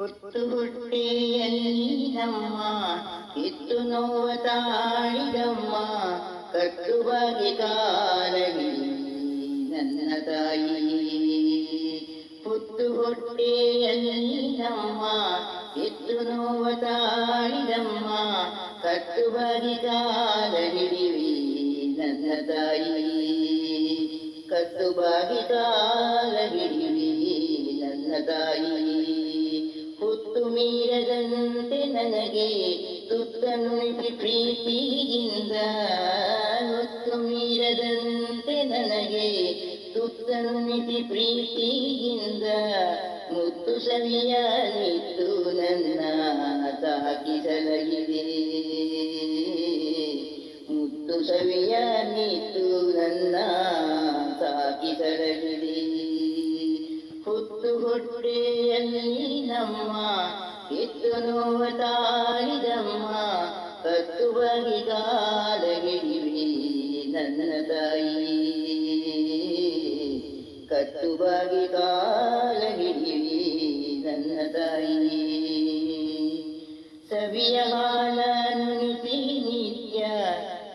ಹುಟ್ಟುಹುಟ್ಟಿಯಲ್ಲಿದಮ್ಮ ಇತ್ತು ನೋವ ತಾಳಿದಮ್ಮ ಕಟ್ಟುವಾಗಿ ಕಾಲನಿ ನನ್ನ ತಾಯಿ ಹುಟ್ಟುಹುಟ್ಟಿಯಲ್ಲಿದಮ್ಮ ಇತ್ತು ನೋವ ತಾಳಿದಮ್ಮ ಕಟ್ಟುವಾಗಿ ಕಾಲನಿವಿ ನನ್ನ ತಾಯಿ ಕಟ್ಟುಬಾಗಿ ಕಾಲ ಹಿಡಿವಿ ನನ್ನ ತಾಯಿ ನನಗೆ ತುತ್ತನುಣಿಸಿ ಪ್ರೀತಿಯಿಂದ ಹೊತ್ತು ಮೀರದಂತೆ ನನಗೆ ತುತ್ತನುಣಿಸಿ ಪ್ರೀತಿಯಿಂದ ಮುತ್ತು ಸವಿಯ ನಿತ್ತು ನನ್ನ ಸಾಕಿಸಲಗಿದೆ ಮುತ್ತು ಸವಿಯ ನಿತ್ತು ನನ್ನ ಸಾಕಿಸಲಗಿದೆ ಹುಟ್ಟಿ ಎನ್ನಮ್ಮ ಕಿತ್ತು ನೋವ ತಾಯಿದಮ್ಮ ಕತ್ತು ಬಗಿದಾದಗಿರಿವಿ ನನ್ನ ತಾಯಿ ಕತ್ತು ಬಗಿದಾದಗಿರಿವಿ ನನ್ನ ತಾಯಿ ಸವಿಯ ಹಾಲ ನುನಿಸಿ ನಿತ್ಯ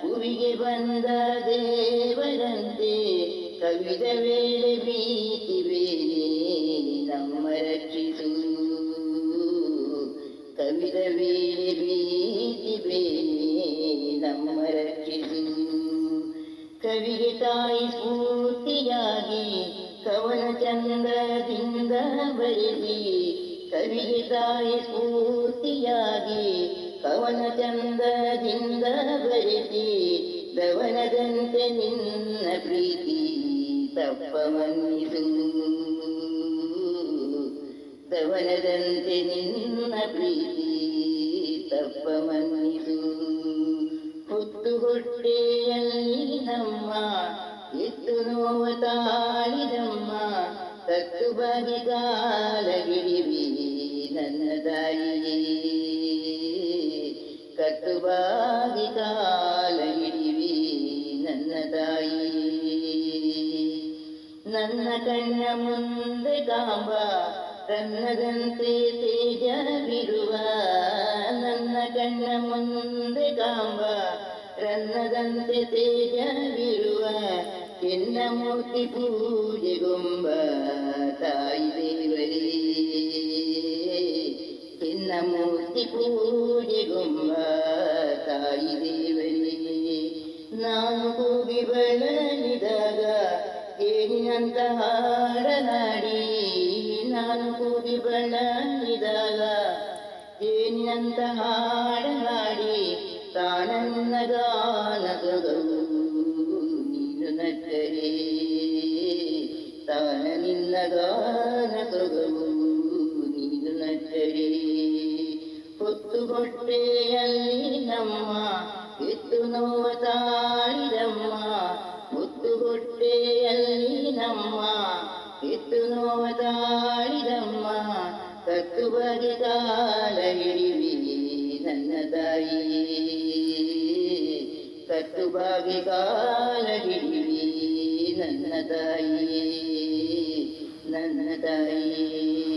ಭುವಿಗೆ ಬಂದ ದೇವರಂತೆ ಕವಿದವೇ ಕವನ ಚಂದದಿಂದ ಬರೆದಿ ಕವಿತಾಯಿ ಸ್ಫೂರ್ತಿಯಾಗಿ ಕವನ ಚಂದದಿಂದ ಬರೆದಿ ದವನದಂತೆ ನಿನ್ನ ಪ್ರೀತಿ ತಪ್ಪ ಮನ್ನಿಸು ದವನದಂತೆ ನಿನ್ನ ಪ್ರೀತಿ ತಪ್ಪ ಮನ್ನಿಸು ಹುಟ್ಟು ಹೊಟ್ಟೆಯಲ್ಲಿ ನಮ್ಮ താളിരമ്മ തത്തുബഹികാലഗിരി നന്നതായി കത്തുബാഹികാലഗിരി നന്നതായി ನನ್ನ ಕಣ್ಣ ಮುಂದೆ ಗಾಂಬ ಕನ್ನದಂತೆ ತೇಜವಿರುವ ನನ್ನ ಕಣ್ಣ ಮುಂದೆ ಗಾಂಬ ಕನ್ನದಂತೆ ತೇಜವಿರುವ ചിന്നമൂർത്തി പൂജകുംബായി ദേവരി ചിന്നമൂർത്തി പൂജകുംബായി ദേവരി ನಾನು ಕೂಗಿಬಳಲಿದಾಗ ಏನಿನಂತ ಹಾಡನಾಡಿ ನಾನು ಕೂಗಿಬಳಲಿದಾಗ ಏನಿನಂತ ಹಾಡನಾಡಿ ತಾನನ್ನಗ ഗാനകൃതവും നിന്നറ്റടി പൊത്തുകൊട്ടേയല്ലിനമ്മ എത്തുന്നവ താഴിരമ്മ പൊത്തുകൊട്ടേയല്ലിനമ്മ എത്തുന്നവ താഴിരമ്മ തത്തുവരി കാലയിടി നന്നതായി لن ندعي